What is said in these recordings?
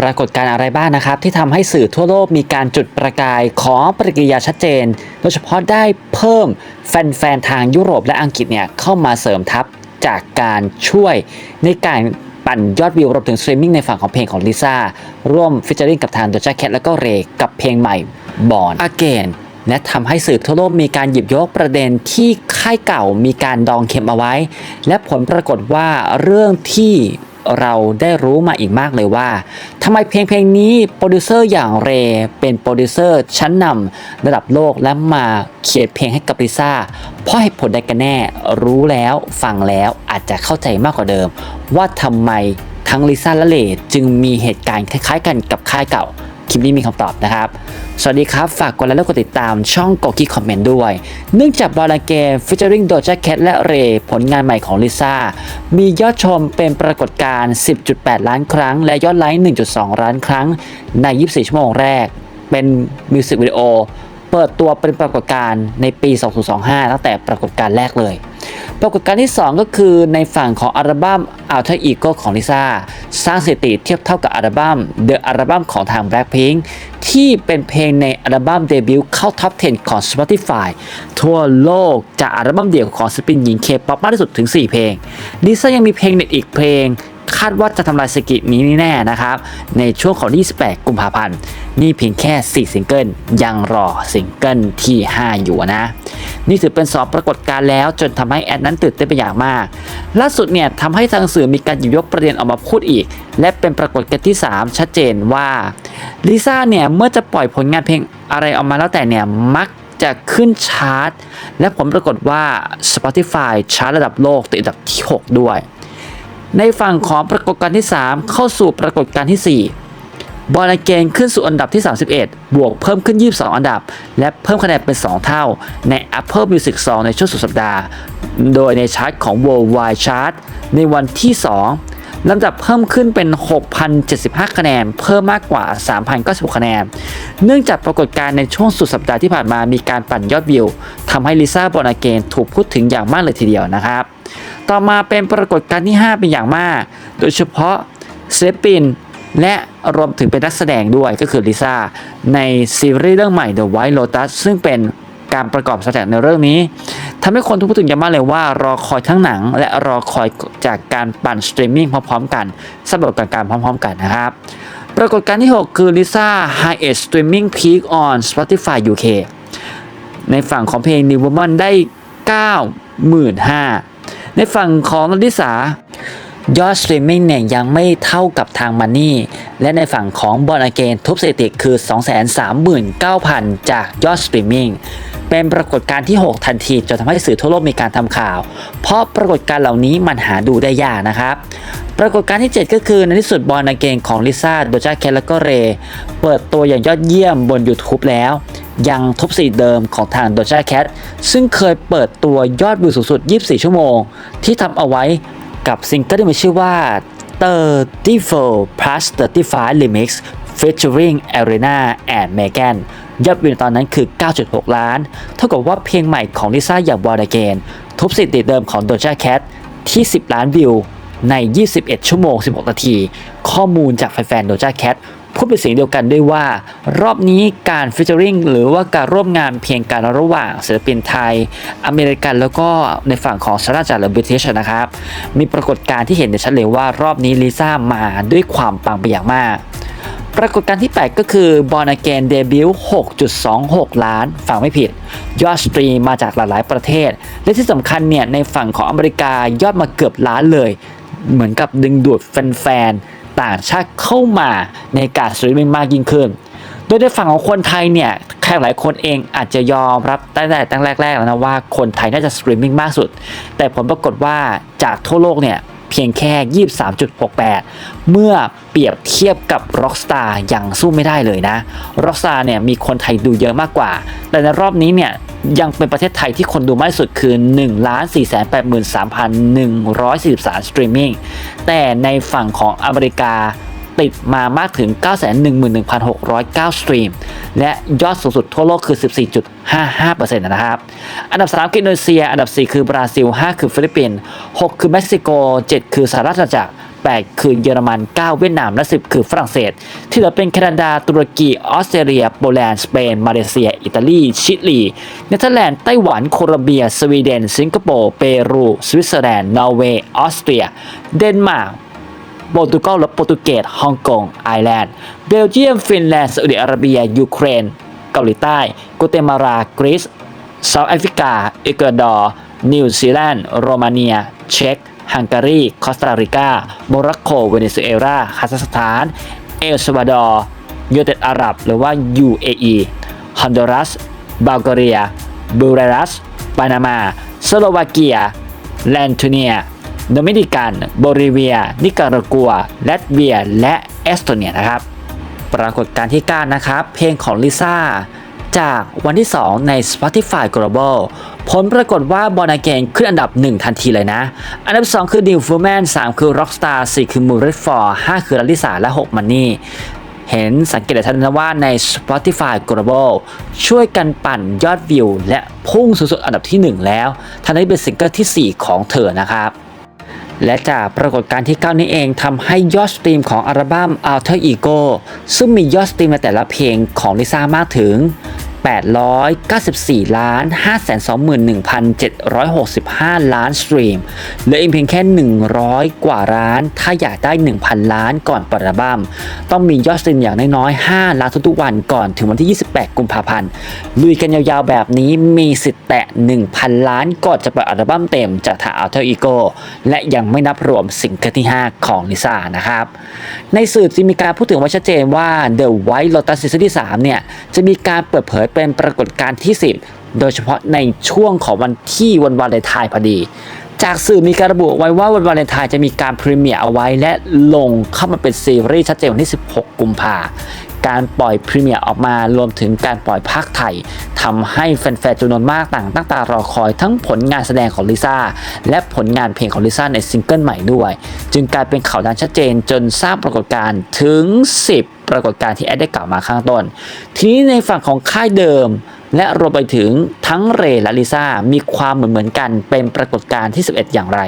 ปรากฏการอะไรบ้างนะครับ ที่ทำให้สื่อทั่วโลกมีการจุดประกายของปฏิกิริยาชัดเจน โดยเฉพาะได้เพิ่มแฟนๆทางยุโรปและอังกฤษเนี่ยเข้ามาเสริมทัพจากการช่วยในการปั่นยอดวิวรวมถึงสตรีมมิ่งในฝั่งของเพลงของลิซ่าร่วมฟิชเจอริงกับทางโดจาแคทและก็เรกับเพลงใหม่บอนอเกนและทำให้สื่อทั่วโลกมีการหยิบยกประเด็นที่ค่ายเก่ามีการดองเข็มเอาไว้ และผลปรากฏว่าเรื่องที่ เราได้รู้มาอีกมากเลยว่าทำไมเพลงเพลงนี้โปรดิวเซอร์อย่างเรเป็นโปรดิวเซอร์ชั้นนำระดับโลกและมาเขียนเพลงให้กับลิซ่าเพราะเหตุผลใดกันแน่รู้แล้วฟังแล้วอาจจะเข้าใจมากกว่าเดิม ว่าทำไมทั้งลิซ่าและเลจึงมีเหตุการณ์คล้ายๆ กันกับค่ายเก่า คลิปนี้มีคำตอบนะครับ สวัสดีครับ ฝากกดไลค์และกดติดตามช่องกอกี้คอมเมนต์ด้วย เนื่องจากบอลเกมฟิชเจอริงโดจ a แคทและเรผลงานใหม่ของลิซ่า มียอดชมเป็นปรากฏการณ์ 10.8 ล้านครั้ง และยอดไลค์ 1.2 ล้านครั้ง ใน 24 ชั่วโมงแรก เป็นมิวสิกวิดีโอเปิดตัวเป็นปรากฏการณ์ในปี 2025 ตั้งแต่ปรากฏการณ์แรกเลย ปรากฏการณ์ที่ 2 ก็คือในฝั่งของอัลบั้ม Alter Ego ของลิซ่าสร้างสถิติเทียบเท่ากับอัลบั้ม The อัลบั้มของทาง Blackpink ที่เป็นเพลงในอัลบั้มเดบิวต์เข้าท็อป 10 ของ Spotify ทั่วโลกจากอัลบั้มเดี่ยวของศิลปินหญิงเคป๊อปมากที่สุดถึง 4 เพลงลิซ่ายังมีเพลงเด็ดอีกเพลงคาดว่าจะทำลายสกินี้แน่นะครับ ในช่วงของ 28 กุมภาพันธ์ นี่เพียงแค่ 4 ซิงเกิล ยังรอซิงเกิลที่ 5 อยู่นะ นี่ถือเป็น2ปรากฏการณ์แล้ว จนทำให้แอดนั้นตื่นเต้นไปอย่างมาก ล่าสุดเนี่ยทำให้ทางสื่อมีการหยิบยกประเด็นออกมาพูดอีก และเป็นปรากฏการณ์ที่ 3 ชัดเจนว่าลิซ่าเนี่ยเมื่อจะปล่อยผลงานเพลงอะไรออกมาแล้วแต่เนี่ยมักจะขึ้นชาร์ตและผลปรากฏว่า Spotify ชาร์ตระดับโลกติดอันดับที่ 6 ด้วย ในฝั่งของปรากฏการณ์ที่ 3 เข้าสู่ปรากฏการณ์ที่ 4 บอลเกนขึ้นสู่อันดับที่ 31 บวกเพิ่มขึ้น 22 อันดับ และเพิ่มคะแนนเป็น 2 เท่าใน Apple Music 2 ในช่วงสุดสัปดาห์ โดยในชาร์ตของ Worldwide Chart ในวันที่ 2ลำดับเพิ่มขึ้นเป็น 6,075 คะแนน เพิ่มมากกว่า 3,096 คะแนน เนื่องจากปรากฏการณ์ในช่วงสุดสัปดาห์ที่ผ่านมามีการปั่นยอดวิวทำให้ลิซ่าบอลเกนถูกพูดถึงอย่างมากเลยทีเดียวนะครับ ต่อมาเป็นปรากฏการณ์ที่ 5 เป็นอย่างมาก โดยเฉพาะศิลปิน และรวมถึงเป็นนักแสดงด้วยก็คือลิซ่าในซีรีส์เรื่องใหม่ The White Lotus ซึ่งเป็นการประกอบแสดงในเรื่องนี้ทำให้คนทุกพูดถึงอย่างมากเลยว่ารอคอยทั้งหนัง และรอคอยจากการปั่นสตรีมมิ่งพร้อมๆกันสำหรับการพร้อม ๆ กันนะครับ ปรากฏการณ์ที่ 6 คือลิซ่า Highest Streaming Peak on Spotify UK ในฝั่งของเพลง New Woman ได้ 95,000ในฝั่งของลลิสา ยอดสตรีมมิ่งเนี่ยยังไม่เท่ากับทางมันนี่และในฝั่งของบอลอเกนทุบสถิติคือ 239,000 จากยอดสตรีมมิ่งเป็นปรากฏการณ์ที่ 6 ทันทีจนทำให้สื่อทั่วโลกมีการทำข่าว เพราะปรากฏการณ์เหล่านี้มันหาดูได้ยากนะครับ ปรากฏการณ์ที่ 7 ก็คือในที่สุดบอลอเกนของลิซ่าโดจาแคทและก็เร เปิดตัวอย่างยอดเยี่ยมบน YouTube แล้ว ยังทบสถิติเดิมของทางโดจาแคทซึ่งเคยเปิดตัวยอดวิวสูงสุด 24 ชั่วโมง ที่ทำเอาไว้ กับซิงเกิลที่มีชื่อว่า 34 plus 35 remix featuring Arena and Megan ยอดวิวตอนนั้นคือ 9.6 ล้าน เท่ากับว่าเพลงใหม่ของลิซ่าอย่างวอร์ดเกนทุบสถิติเดิมของโดจ้าแคทที่ 10 ล้านวิวใน 21 ชั่วโมง 16 นาที ข้อมูลจากแฟนๆโดจ้าแคท พูดเป็นเสียงเดียวกันด้วยว่า รอบนี้การฟิชเจอริงหรือว่าการร่วมงานเพียงกันระหว่างศิลปินไทย อเมริกันแล้วก็ในฝั่งของสหราชอาณาจักรหรือบริเทชนะครับ มีปรากฏการณ์ที่เห็นได้ชัดเลยว่ารอบนี้ลิซ่ามาด้วยความปังไปอย่างมากปรากฏการณ์ที่ 8 ก็คือบอลเกนเดบิวต์6.26 ล้านฟังไม่ผิด ยอดสตรีมมาจากหลายๆประเทศ และที่สำคัญเนี่ย ในฝั่งของอเมริกายอดมาเกือบล้านเลย เหมือนกับดึงดูดแฟนๆ ต่างชาติเข้ามาในการสตรีมมิ่งมากยิ่งขึ้น โดยในฝั่งของคนไทยเนี่ยแค่หลายคนเองอาจจะยอมรับตั้งแต่ตั้งแรกๆแล้วนะว่าคนไทยน่าจะสตรีมมิ่งมากสุด แต่ผลปรากฏว่าจากทั่วโลกเนี่ย เพียงแค่ 23.68 เมื่อเปรียบเทียบกับ Rockstar ยังสู้ไม่ได้เลยนะ Rockstar เนี่ยมีคนไทยดูเยอะมากกว่า แต่ในรอบนี้เนี่ยยังเป็นประเทศไทยที่คนดูมากที่สุดคือ 1 4 8 3 1 4 3สตรีมมิ่งแต่ในฝั่งของอเมริกา ติดมามากถึง 911,609 สตรีม และยอดสูงสุดทั่วโลกคือ 14.55%นะครับ อันดับ 3 คืออินโดนีเซีย อันดับ 4 คือบราซิล 5 คือฟิลิปปินส์ 6 คือเม็กซิโก 7 คือสหรัฐอาณาจักร8คือเยอรมัน 9 เวียดนาม และ 10 คือฝรั่งเศส ที่เหลือเป็นแคนาดา ตุรกี ออสเตรเลีย โปแลนด์ สเปน มาเลเซีย อิตาลี ชิลี เนเธอร์แลนด์ ไต้หวัน โคลอมเบีย สวีเดน สิงคโปร์ เปรู สวิตเซอร์แลนด์ นอร์เวย์ ออสเตรีย เดนมาร์ก โปรตุเกสและโปรตุเกสฮ่องกงไอร์แลนด์ เบลเยียม ฟินแลนด์ซาอุดิอาระเบีย ยูเครน เกาหลีใต้กัวเตมาลากรีซเซาท์แอฟริกาเอกวาดอร์นิวซีแลนด์โรมาเนีย เช็กฮังการี คอสตาริกาโมร็อกโก เวเนซุเอลาคาซัคสถาน เอลซัลวาดอร์ยูเต็ดอาหรับ หรือว่า UAE ฮอนดูรัสบัลแกเรียบูเรรัสปานามาสโลวาเกียแลนโทเนีย โดมินิกันโบลิเวีย นิการากัวลัตเวีย และเอสโตเนียนะครับ ปรากฏการที่9นะครับ เพลงของลิซ่าจากวันที่ 2 ใน Spotify Global ผลปรากฏว่าบอนาเกนขึ้นอันดับ 1 ทันทีเลยนะ อันดับ 2 คือ New Woman 3 คือ Rockstar 4 คือ m u r r e t f o r 5 คือลาลิสาและ6 Money เห็นสังเกตได้ชัดนะว่าใน Spotify Global ช่วยกันปั่นยอดวิว และพุ่งสูงสุดอันดับที่ 1 แล้วทันนี้เป็นซิงเกิลที่ 4 ของเธอนะครับ และจากปรากฏการณ์ที่ 9 นี้เองทำให้ยอดสตรีมของอัลบั้ม Alter Ego ซึ่งมียอดสตรีมในแต่ละเพลงของลิซ่ามากถึง 894ล้าน521,765 ล้านสตรีมเหลืออีกเพียงแค่ 100 กว่าล้าน ถ้าอยากได้ 1,000 ล้านก่อนอัลบั้มต้องมียอดสตรีมอย่างน้อยๆ 5 ล้านทุกๆวันก่อนถึงวันที่ 28 กุมภาพันธ์ลุยกันยาวๆแบบนี้มีสิทธิ์แตะ 1,000 ล้านก่อนจะเปิดอัลบั้มเต็มจากทาง Alter Ego และยังไม่นับรวมซิงเกิลที่ 5 ของลิซ่านะครับ ในสื่อจะมีการพูดถึงไว้ชัดเจนว่า The White Lotus ซีซั่นที่ 3 เนี่ย จะมีการเปิดเผยเป็นปรากฏการณ์ที่ 10 โดยเฉพาะในช่วงของวันที่วันวาเลนไทน์พอดีจากสื่อมีการระบุไว้ว่าวันวาเลนไทน์จะมีการพรีเมียร์เอาไว้และลงเข้ามาเป็นซีรีส์ชัดเจนวันที่ 16 กุมภา การปล่อยพรีเมียร์ออกมารวมถึงการปล่อยภาคไทยทำให้แฟนๆจำนวนมากต่างตั้งตารอคอยทั้งผลงานแสดงของลิซ่าและผลงานเพลงของลิซ่าในซิงเกิลใหม่ด้วย จึงกลายเป็นข่าวดังชัดเจนจนสร้างปรากฏการณ์ถึง 10 ปรากฏการณ์ที่แอดได้กล่าวมาข้างต้น ทีนี้ในฝั่งของค่ายเดิมและรวมไปถึงทั้งเรและลิซ่ามีความเหมือนเหมือนกันเป็นปรากฏการณ์ที่ 11 อย่างไร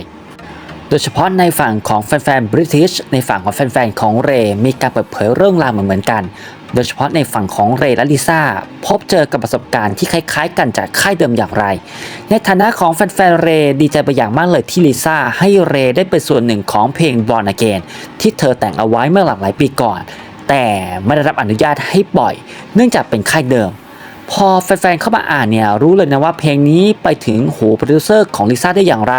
โดยเฉพาะในฝั่งของแฟนๆบริทิชในฝั่งของแฟนๆของเรมีการเปิดเผยเรื่องราวเหมือนๆกัน โดยเฉพาะในฝั่งของเรและลิซ่าพบเจอกับประสบการณ์ที่คล้ายๆ กันจากค่ายเดิมอย่างไร ในฐานะของแฟนๆเรดีใจไปอย่างมากเลยที่ลิซ่าให้เรได้เป็นส่วนหนึ่งของเพลง Born Again ที่เธอแต่งเอาไว้เมื่อหลากหลายปีก่อน แต่ไม่ได้รับอนุญาตให้ปล่อย เนื่องจากเป็นค่ายเดิม พอแฟนๆเข้ามาอ่านเนี่ยรู้เลยนะว่าเพลงนี้ไปถึงหูโปรดิวเซอร์ของลิซ่าได้อย่างไร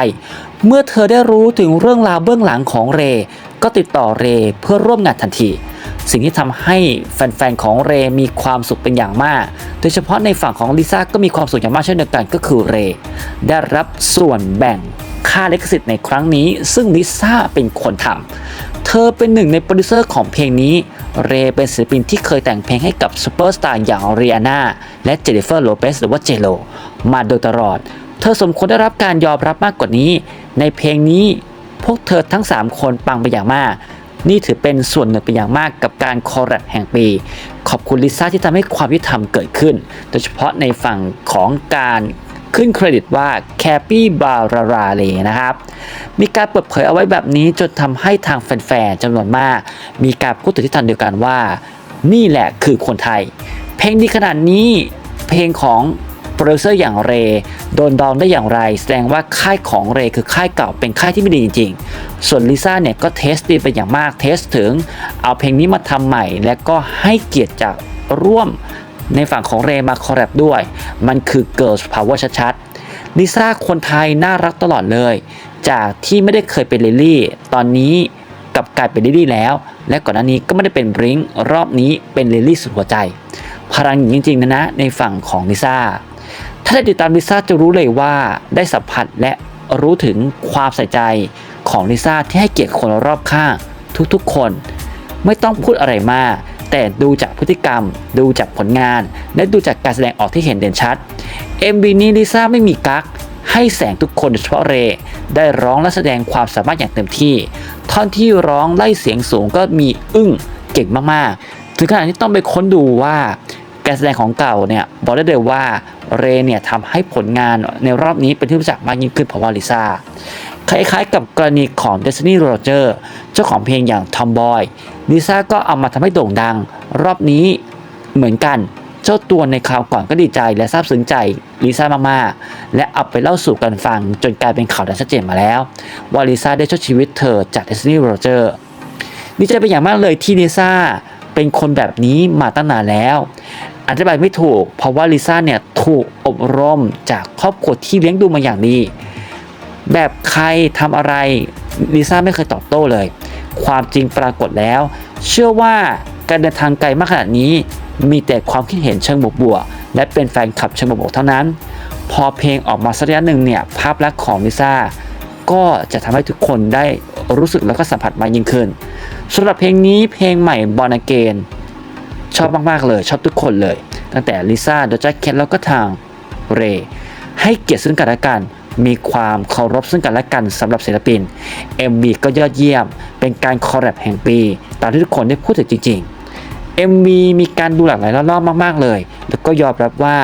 เมื่อเธอได้รู้ถึงเรื่องราวเบื้องหลังของเร ก็ติดต่อเรเพื่อร่วมงานทันที สิ่งที่ทำให้แฟนๆของเรมีความสุขเป็นอย่างมาก โดยเฉพาะในฝั่งของลิซ่าก็มีความสุขอย่างมากเช่นเดียวกันก็คือเรได้รับส่วนแบ่งค่าลิขสิทธิ์ในครั้งนี้ ซึ่งลิซ่าเป็นคนทำเธอเป็นหนึ่งในโปรดิวเซอร์ของเพลงนี้ เรเป็นศิลปินที่เคยแต่งเพลงให้กับซูเปอร์สตาร์อย่างเรียนาและเจนนิเฟอร์โลเปสหรือว่าเจโลมาโดยตลอด เธอสมควรได้รับการยอมรับมากกว่านี้ ในเพลงนี้พวกเธอทั้ง 3 คนปังไปอย่างมาก นี่ถือเป็นส่วนหนึ่งเป็นอย่างมากกับการคอร์รัแห่งปี ขอบคุณลิซ่าที่ทำให้ความยุติธรรมเกิดขึ้น โดยเฉพาะในฝั่งของการ ขึ้นเครดิตว่าแคปปี้บาราราเลนะครับ มีการเปิดเผยเอาไว้แบบนี้จนทำให้ทางแฟนๆจำนวนมาก มีการพูดถึงทิศทางเดียวกันว่า นี่แหละคือคนไทย เพลงดีขนาดนี้เพลงของโปรดิวเซอร์อย่างเร โดนดองได้อย่างไร แสดงว่าค่ายของเรคือค่ายเก่าเป็นค่ายที่ไม่ดีจริงๆ ส่วนลิซ่าเนี่ยก็เทสดีเป็นอย่างมากเทสถึง เอาเพลงนี้มาทำใหม่ และก็ให้เกียรติจากร่วม ในฝั่งของเรมาคอร์แรปด้วย มันคือ Girls Power ชัดๆลิซ่าคนไทยน่ารักตลอดเลย จากที่ไม่ได้เคยเป็นลิลลี่ ตอนนี้กลับกลายเป็นลิลลี่แล้ว และก่อนหน้านี้ก็ไม่ได้เป็นบริงรอบนี้เป็นลิลลี่สุดหัวใจ พลังจริงๆนะนะในฝั่งของลิซ่าถ้าได้ติดตามลิซ่าจะรู้เลยว่าได้สัมผัสและรู้ถึงความใส่ใจของลิซ่าที่ให้เกียรติคนรอบข้างทุกๆคน ไม่ต้องพูดอะไรมาก แต่ดูจากพฤติกรรม ดูจากผลงาน และดูจากการแสดงออกที่เห็นเด่นชัด MV นี้ลิซ่าไม่มีกักให้แสงทุกคนโดยเฉพาะเรย์ได้ร้องและแสดงความสามารถอย่างเต็มที่ ท่อนที่ร้องไล่เสียงสูงก็มีอึ้งเก่งมากๆ ถึงขนาดที่ต้องไปค้นดูว่าการแสดงของเก่าเนี่ยบอกได้เลยว่าเรย์เนี่ยทำให้ผลงานในรอบนี้เป็นที่รู้จักมากยิ่งขึ้นเพราะว่าลิซ่า คล้ายๆกับกรณีของ Destiny Roger เจ้าของเพลงอย่าง Tomboy ลิซ่าก็เอามาทำให้โด่งดัง รอบนี้เหมือนกันเจ้าตัวในคราวก่อนก็ดีใจและซาบซึ้งใจลิซ่ามากๆ และเอาไปเล่าสู่กันฟังจนกลายเป็นข่าวดังชัดเจนมาแล้ว ว่าลิซ่าได้ช่วยชีวิตเธอจาก Destiny Roger ดีใจเป็นอย่างมากเลยที่ลิซ่าเป็นคนแบบนี้มาตั้งนานแล้วอธิบายไม่ถูกเพราะว่าลิซ่าเนี่ยถูกอบรมจากครอบครัวที่เลี้ยงดูมาอย่างดี แบบใครทำอะไรลิซ่าไม่เคยตอบโต้เลย ความจริงปรากฏแล้ว เชื่อว่าการเดินทางไกลมากขนาดนี้ มีแต่ความคิดเห็นเชิงบวกๆและเป็นแฟนคลับเชิงบวกๆเท่านั้น พอเพลงออกมาสักระยะหนึ่งเนี่ยภาพลักษณ์ของลิซ่าก็จะทำให้ทุกคนได้รู้สึกแล้วก็สัมผัสมากยิ่งขึ้นสำหรับเพลงนี้เพลงใหม่บอลเกนชอบมากๆเลย ชอบทุกคนเลย ตั้งแต่ลิซ่าโดจักเคนแล้วก็ทางเรให้เกียรติซึ่งกันและกัน มีความเคารพซึ่งกันและกันสำหรับศิลปิน MV ก็ยอดเยี่ยม เป็นการคอลแลบแห่งปี ตามที่ทุกคนได้พูดถึงจริง ๆ MV มีการดูหลากหลายรอบๆมากๆเลย แล้วก็ยอมรับว่า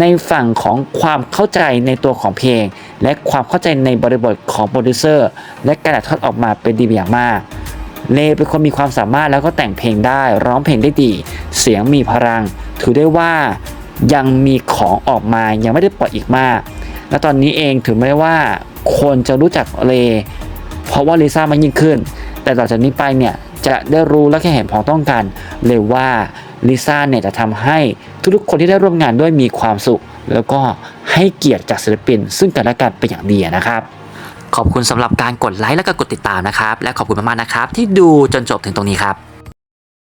ในฝั่งของความเข้าใจในตัวของเพลง และความเข้าใจในบริบทของโปรดิวเซอร์ และการถ่ายทอดออกมาเป็นดีอย่างมากเลเป็นคนมีความสามารถแล้วก็แต่งเพลงได้ ร้องเพลงได้ดี เสียงมีพลัง ถือได้ว่ายังมีของออกมายังไม่ได้ปล่อยอีกมาก และตอนนี้เองถือไม่ว่าคนจะรู้จักเล เพราะว่าลิซ่ามันยิ่งขึ้น แต่ต่อจากนี้ไปเนี่ยจะได้รู้และแค่เห็นพ้องต้องกันเลยว่าลิซ่าเนี่ยจะทำให้ทุกๆคนที่ได้ร่วมงานด้วยมีความสุข แล้วก็ให้เกียรติจากศิลปิน ซึ่งกันและกันเป็นอย่างดีนะครับ ขอบคุณสำหรับการกดไลค์และก็กดติดตามนะครับ และขอบคุณมากๆนะครับ ที่ดูจนจบถึงตรงนี้ครับ